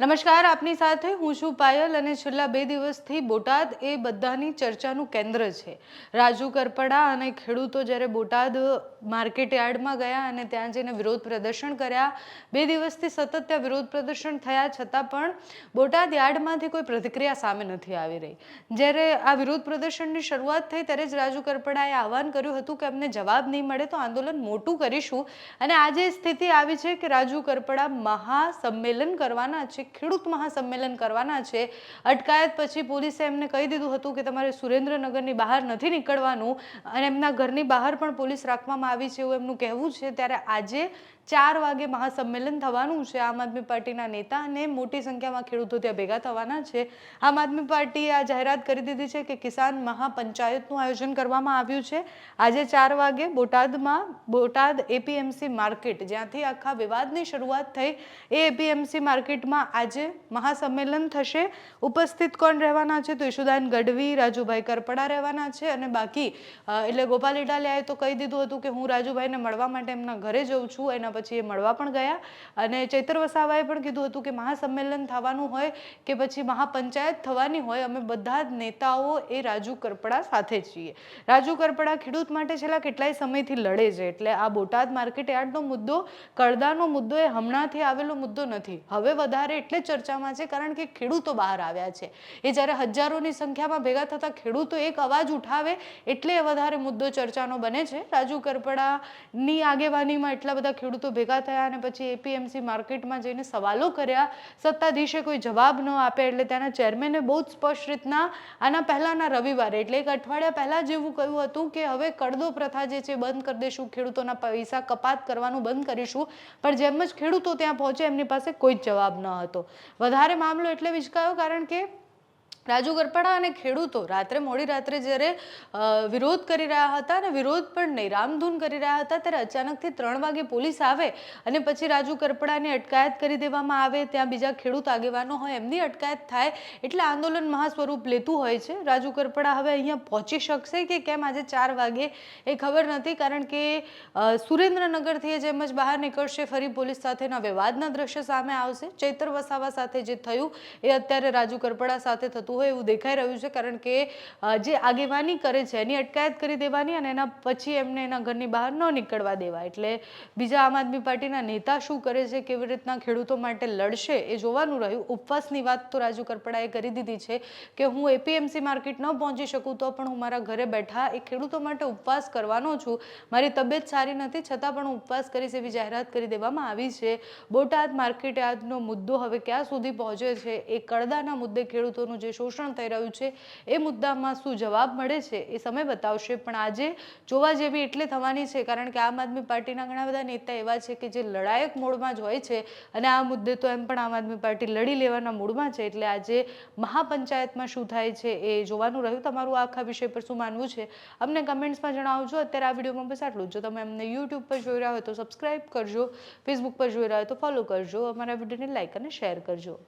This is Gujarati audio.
નમસ્કાર, આપની સાથે હું છું પાયલ અને છેલ્લા બે દિવસથી બોટાદ એ બધાની ચર્ચાનું કેન્દ્ર છે. રાજુ કરપડા અને ખેડૂતો જ્યારે બોટાદ માર્કેટ યાર્ડમાં ગયા અને ત્યાં જઈને વિરોધ પ્રદર્શન કર્યા. બે દિવસથી સતત ત્યાં વિરોધ પ્રદર્શન થયા, છતાં પણ બોટાદ યાર્ડમાંથી કોઈ પ્રતિક્રિયા સામે નથી આવી રહી. જ્યારે આ વિરોધ પ્રદર્શનની શરૂઆત થઈ, ત્યારે જ રાજુ કરપડાએ આહવાન કર્યું હતું કે અમને જવાબ નહીં મળે તો આંદોલન મોટું કરીશું. અને આજે સ્થિતિ આવી છે કે રાજુ કરપડા મહાસંમેલન કરવાના છે ખેડૂત મહાસંમેલન કરવાના છે. અટકાયત પછી પોલીસે એમને કહી દીધું હતું કે તમારે સુરેન્દ્રનગરની બહાર નથી નીકળવાનું અને એમના ઘરની બહાર પણ પોલીસ રાખવામાં આવી છે એવું એમનું કહેવું છે. ત્યારે આજે ચાર વાગે મહાસંમેલન થવાનું છે. આમ આદમી પાર્ટીના નેતા અને મોટી સંખ્યામાં ખેડૂતો ત્યાં ભેગા થવાના છે. આમ આદમી પાર્ટીએ આ જાહેરાત કરી દીધી છે કે કિસાન મહાપંચાયતનું આયોજન કરવામાં આવ્યું છે. આજે ચાર વાગે બોટાદમાં બોટાદ એપીએમસી માર્કેટ, જ્યાંથી આખા વિવાદની શરૂઆત થઈ. એ એપીએમસી માર્કેટમાં આજે મહાસંમેલન થશે. ઉપસ્થિત કોણ રહેવાના છે? તો ઈશુદાન ગઢવી, રાજુભાઈ કરપડા રહેવાના છે અને બાકી એટલે ગોપાલ ઇટાલિયાએ તો કહી દીધું હતું કે હું રાજુભાઈને મળવા માટે એમના ઘરે જઉં છું. એના પછી એ મળવા પણ ગયા. અને ચૈતર વસાવાએ પણ કીધું હતું કે મહાસંમેલન થવાનું હોય કે પછી મહાપંચાયત થવાની હોય, અમે બધા જ નેતાઓ એ રાજુ કરપડા સાથે છીએ. રાજુ કરપડા ખેડૂત માટે છેલ્લા કેટલાય સમયથી લડે છે. એટલે આ બોટાદ માર્કેટ યાર્ડનો મુદ્દો, કરદાનો મુદ્દો એ હમણાંથી આવેલો મુદ્દો નથી. હવે વધારે એટલે ચર્ચામાં છે, કારણ કે ખેડૂતો બહાર આવ્યા છે. એ જ્યારે હજારોની સંખ્યામાં ભેગા થતા ખેડૂતો એક અવાજ ઉઠાવે, એટલે વધારે મુદ્દો ચર્ચાનો બને છે. રાજુ કરપડાની આગેવાનીમાં એટલા બધા ખેડૂતો ભેગા થયા અને પછી એપીએમસી માર્કેટમાં જઈને સવાલો કર્યા. સત્તાધીશે કોઈ જવાબ ન આપે, એટલે ત્યાંના ચેરમેને બહુ જ સ્પષ્ટ રીતના આના પહેલાંના રવિવારે, એટલે એક અઠવાડિયા પહેલાં જેવું કહ્યું હતું કે, હવે કડદો પ્રથા જે છે, બંધ કરી દઈશું ખેડૂતોના પૈસા કપાત કરવાનું બંધ કરીશું. પણ જેમ જ ખેડૂતો ત્યાં પહોંચે એમની પાસે કોઈ જ જવાબ ન હતો. વધારે મામલો એટલે વિચકાયો કારણ કે રાજુ ગરપડા અને ખેડૂતો રાત્રે મોડી રાત્રે જ્યારે વિરોધ કરી રહ્યા હતા અને વિરોધ પણ નહીં, રામધૂન કરી રહ્યા હતા, ત્યારે અચાનકથી ત્રણ વાગે પોલીસ આવે અને પછી રાજુ કરપડાની અટકાયત કરી દેવામાં આવે, ત્યાં બીજા ખેડૂત આગેવાનો હોય, એમની અટકાયત થાય એટલે આંદોલન મહાસ્વરૂપ લેતું હોય છે. રાજુ કરપડા હવે અહીંયા પહોંચી શકશે કે કેમ? આજે ચાર વાગે એ ખબર નથી, કારણ કે સુરેન્દ્રનગરથી જેમ જ બહાર નીકળશે, ફરી પોલીસ સાથેના વિવાદના દ્રશ્ય સામે આવશે. ચૈતર વસાવા સાથે જે થયું એ અત્યારે રાજુ કરપડા સાથે થતું હોય એવું દેખાઈ રહ્યું છે, કારણ કે જે આગેવાની કરે છે, એની અટકાયત કરી દેવાની અને એના પછી એમને એના ઘરની બહાર ન નીકળવા દેવા. એટલે બીજા આમ આદમી પાર્ટીના નેતા શું કરે છે, કેવી રીતના ખેડૂતો માટે લડશે, એ જોવાનું રહ્યું. ઉપવાસની વાત તો રાજુ કરપડાએ કરી દીધી છે કે હું એપીએમસી માર્કેટ ન પહોંચી શકું તો પણ હું મારા ઘરે બેઠા એ ખેડૂતો માટે ઉપવાસ કરવાનો છું. મારી તબિયત સારી નથી, છતાં પણ હું ઉપવાસ કરીશ એવી જાહેરાત કરી દેવામાં આવી છે. બોટાદ માર્કેટ યાર્ડનો મુદ્દો હવે ક્યાં સુધી પહોંચે છે, એ કડદાના મુદ્દે ખેડૂતોનું જે શોષણ થઈ રહ્યું છે. એ મુદ્દામાં શું જવાબ મળે છે એ સમય બતાવશે. પણ આજે જોવા જેવી એટલે થવાની છે, કારણ કે આમ આદમી પાર્ટીના ઘણા બધા નેતા એવા છે કે જે લડાયક મોડમાં જ હોય છે અને આ મુદ્દે તો એમ પણ આમ આદમી પાર્ટી લડી લેવાના મૂડમાં છે. એટલે આજે મહાપંચાયતમાં શું થાય છે એ જોવાનું રહ્યું તમારું આખા વિષય પર શું માનવું છે? અમને કમેન્ટ્સમાં જણાવજો. અત્યારે આ વિડીયોમાં બસ આટલું જ. તમે અમને યુટ્યુબ પર જોઈ રહ્યા હોય તો સબસ્ક્રાઇબ કરજો, ફેસબુક પર જોઈ રહ્યા હોય તો ફોલો કરજો. અમારા વિડીયોને લાઇક અને શેર કરજો.